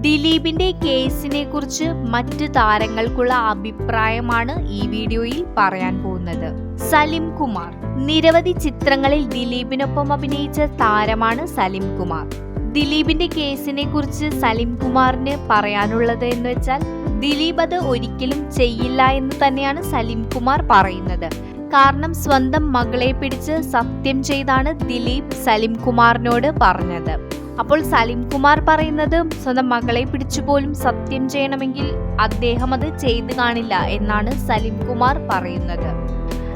ദിലീപിന്റെ കേസിനെ കുറിച്ച് മറ്റ് താരങ്ങൾക്കുള്ള അഭിപ്രായമാണ് ഈ വീഡിയോയിൽ പറയാൻ പോകുന്നത്. സലിം കുമാർ. നിരവധി ചിത്രങ്ങളിൽ ദിലീപിനൊപ്പം അഭിനയിച്ച താരമാണ് സലിം കുമാർ. ദിലീപിന്റെ കേസിനെ കുറിച്ച് സലിം കുമാറിന് പറയാനുള്ളത് എന്ന് വെച്ചാൽ ദിലീപ് അത് ഒരിക്കലും ചെയ്യില്ല എന്ന് തന്നെയാണ് സലിം കുമാർ പറയുന്നത്. കാരണം സ്വന്തം മകളെ പിടിച്ച് സത്യം ചെയ്താണ് ദിലീപ് സലിം കുമാറിനോട് പറഞ്ഞത്. അപ്പോൾ സലീം കുമാർ പറയുന്നത് സ്വന്തം മകളെ പിടിച്ചുപോലും സത്യം ചെയ്യണമെങ്കിൽ അദ്ദേഹം അത് ചെയ്തു കാണില്ല എന്നാണ് സലീം കുമാർ പറയുന്നത്.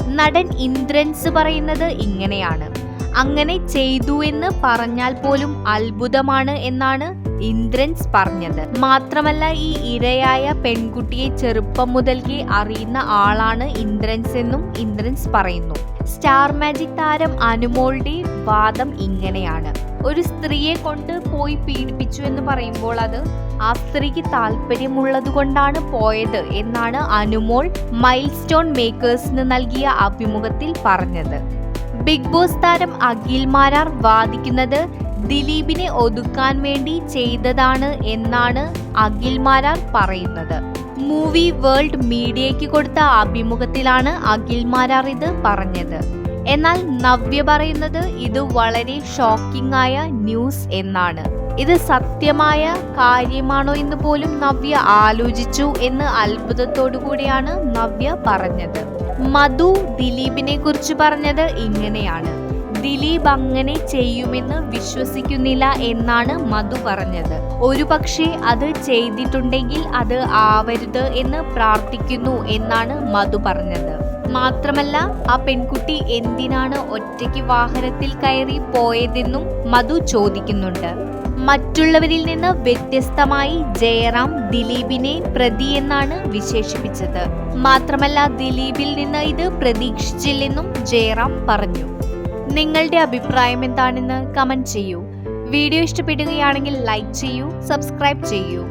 നടൻ ഇന്ദ്രൻസ് പറയുന്നത് ഇങ്ങനെയാണ്. അങ്ങനെ ചെയ്തു എന്ന് പറഞ്ഞാൽ പോലും അത്ഭുതമാണ് എന്നാണ് ഇന്ദ്രൻസ് പറഞ്ഞത്. മാത്രമല്ല ഈ ഇരയായ പെൺകുട്ടിയെ ചെറുപ്പം മുതൽക്കേ അറിയുന്ന ആളാണ് ഇന്ദ്രൻസ് എന്നും ഇന്ദ്രൻസ് പറയുന്നു. സ്റ്റാർ മാജിക് താരം അനുമോളുടെ വാദം ഇങ്ങനെയാണ്. ഒരു സ്ത്രീയെ കൊണ്ട് പോയി പീഡിപ്പിച്ചു എന്ന് പറയുമ്പോൾ അത് ആ സ്ത്രീക്ക് താല്പര്യമുള്ളത് കൊണ്ടാണ് പോയത് എന്നാണ് അനുമോൾ മൈൽ സ്റ്റോൺ മേക്കേഴ്സിന് നൽകിയ അഭിമുഖത്തിൽ പറഞ്ഞത്. ബിഗ് ബോസ് താരം അഖിൽ മാരാർ വാദിക്കുന്നത് ദിലീപിനെ ഒതുക്കാൻ വേണ്ടി ചെയ്തതാണ് എന്നാണ് അഖിൽ മാരാർ പറയുന്നത്. മൂവി വേൾഡ് മീഡിയയ്ക്ക് കൊടുത്ത അഭിമുഖത്തിലാണ് അഖിൽ മാരാർ ഇത് പറഞ്ഞത്. എന്നാൽ നവ്യ പറയുന്നത് ഇത് വളരെ ഷോക്കിംഗ് ആയ ന്യൂസ് എന്നാണ്. ഇത് സത്യമായ കാര്യമാണോ എന്ന് പോലും നവ്യ ആലോചിച്ചു എന്ന് അത്ഭുതത്തോടു കൂടിയാണ് നവ്യ പറഞ്ഞത്. മധു ദിലീപിനെ കുറിച്ച് പറഞ്ഞത് ഇങ്ങനെയാണ്. ദിലീപ് അങ്ങനെ ചെയ്യുമെന്ന് വിശ്വസിക്കുന്നില്ല എന്നാണ് മധു പറഞ്ഞത്. ഒരു പക്ഷേ അത് ചെയ്തിട്ടുണ്ടെങ്കിൽ അത് ആവരുത് എന്ന് പ്രാർത്ഥിക്കുന്നു എന്നാണ് മധു പറഞ്ഞത്. മാത്രമല്ല ആ പെൺകുട്ടി എന്തിനാണ് ഒറ്റയ്ക്ക് വാഹനത്തിൽ കയറി പോയതെന്നും മധു ചോദിക്കുന്നുണ്ട്. മറ്റുള്ളവരിൽ നിന്ന് വ്യത്യസ്തമായി ജയറാം ദിലീപിനെ പ്രതി എന്നാണ് വിശേഷിപ്പിച്ചത്. മാത്രമല്ല ദിലീപിൽ നിന്ന് ഇത് പ്രതീക്ഷിച്ചില്ലെന്നും ജയറാം പറഞ്ഞു. നിങ്ങളുടെ അഭിപ്രായം എന്താണെന്ന് കമന്റ് ചെയ്യൂ. വീഡിയോ ഇഷ്ടപ്പെടുകയാണെങ്കിൽ ലൈക്ക് ചെയ്യൂ സബ്സ്ക്രൈബ് ചെയ്യൂ.